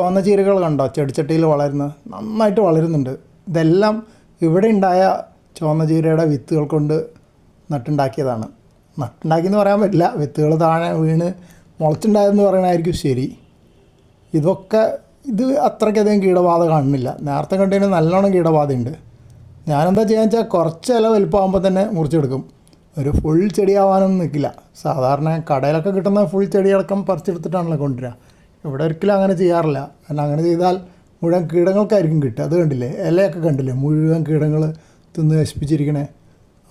ചുവന്ന ചീരകൾ കണ്ടോ? ചെടിച്ചട്ടിയിൽ വളരുന്നത്. നന്നായിട്ട് വളരുന്നുണ്ട്. ഇതെല്ലാം ഇവിടെ ഉണ്ടായ ചുവന്ന ചീരയുടെ വിത്തുകൾ കൊണ്ട് നട്ടുണ്ടാക്കിയതാണ്. നട്ടുണ്ടാക്കിയെന്ന് പറയാൻ പറ്റില്ല. വിത്തുകൾ താഴെ വീണ് മുളച്ചുണ്ടായതെന്ന് പറയണമായിരിക്കും ശരി. ഇതൊക്കെ ഇത് അത്രയ്ക്കധികം കീടബാധ കാണുന്നില്ല. നേരത്തെ കണ്ടതിന് നല്ലോണം കീടബാധയുണ്ട്. ഞാനെന്താ ചെയ്യാന്ന് വെച്ചാൽ കുറച്ച് ഇല വലുപ്പമാകുമ്പോൾ തന്നെ മുറിച്ചെടുക്കും. ഒരു ഫുൾ ചെടിയാവാനൊന്നും നിൽക്കില്ല സാധാരണ കടയിലൊക്കെ കിട്ടുന്ന ഫുൾ ചെടിയടക്കം പറിച്ചെടുത്തിട്ടാണല്ലോ കൊണ്ടുവരിക. ഇവിടെ ഒരിക്കലും അങ്ങനെ ചെയ്യാറില്ല. കാരണം അങ്ങനെ ചെയ്താൽ മുഴുവൻ കീടങ്ങൾക്കായിരിക്കും കിട്ടുക. അത് കണ്ടില്ലേ? ഇലയൊക്കെ കണ്ടില്ലേ? മുഴുവൻ കീടങ്ങൾ തിന്ന് നശിപ്പിച്ചിരിക്കണേ.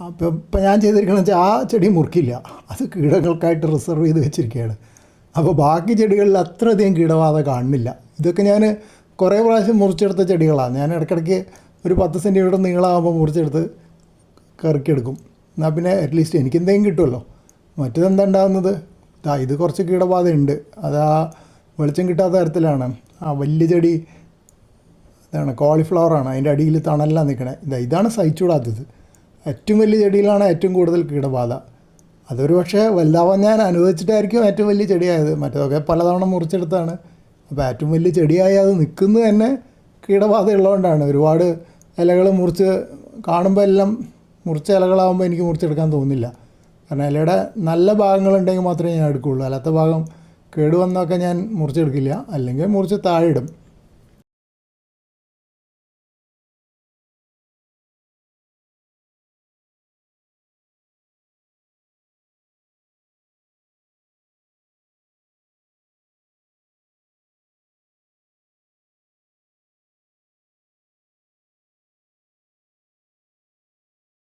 അപ്പോൾ ഇപ്പം ഞാൻ ചെയ്തിരിക്കണമെന്ന് വെച്ചാൽ ആ ചെടി മുറിക്കില്ല. അത് കീടങ്ങൾക്കായിട്ട് റിസർവ് ചെയ്ത് വെച്ചിരിക്കുകയാണ്. അപ്പോൾ ബാക്കി ചെടികളിൽ അത്രയധികം കീടബാധ കാണുന്നില്ല. ഇതൊക്കെ ഞാൻ കുറേ പ്രാവശ്യം മുറിച്ചെടുത്ത ചെടികളാണ്. ഞാൻ ഇടയ്ക്കിടയ്ക്ക് ഒരു പത്ത് സെന്റിമീറ്റർ നീളമാകുമ്പോൾ മുറിച്ചെടുത്ത് കറക്കിയെടുക്കും. എന്നാൽ പിന്നെ അറ്റ്ലീസ്റ്റ് എനിക്ക് എന്തെങ്കിലും കിട്ടുമല്ലോ. മറ്റേതെന്താ ഉണ്ടാകുന്നത്? ഇത് കുറച്ച് കീടബാധയുണ്ട്. അതാ വെളിച്ചം കിട്ടാത്ത തരത്തിലാണ്. ആ വലിയ ചെടി ഇതാണ് കോളിഫ്ലവറാണ് അതിന്റെ അടിയിൽ തണലാണ് നിൽക്കണേ ഇതാ ഇതാണ് സഹിച്ചുകൂടാത്തത് ഏറ്റവും വലിയ ചെടിയിലാണ് ഏറ്റവും കൂടുതൽ കീടബാധ. അതൊരു പക്ഷേ വലുതാവാൻ ഞാൻ അനുവദിച്ചിട്ടായിരിക്കും ഏറ്റവും വലിയ ചെടിയായത്. മറ്റേതൊക്കെ പലതവണ മുറിച്ചെടുത്താണ്. അപ്പോൾ ഏറ്റവും വലിയ ചെടിയായി അത് നിൽക്കുന്നത് തന്നെ കീടബാധ ഉള്ളതുകൊണ്ടാണ്. ഒരുപാട് ഇലകൾ മുറിച്ച് കാണുമ്പോൾ എല്ലാം മുറിച്ച ഇലകളാകുമ്പോൾ എനിക്ക് മുറിച്ചെടുക്കാൻ തോന്നുന്നില്ല കാരണം ഇലയുടെ നല്ല ഭാഗങ്ങളുണ്ടെങ്കിൽ മാത്രമേ ഞാൻ എടുക്കുകയുള്ളൂ. അല്ലാത്ത ഭാഗം കേടുവന്നൊക്കെ ഞാൻ മുറിച്ചെടുക്കില്ല. അല്ലെങ്കിൽ മുറിച്ച് താഴെ ഇടും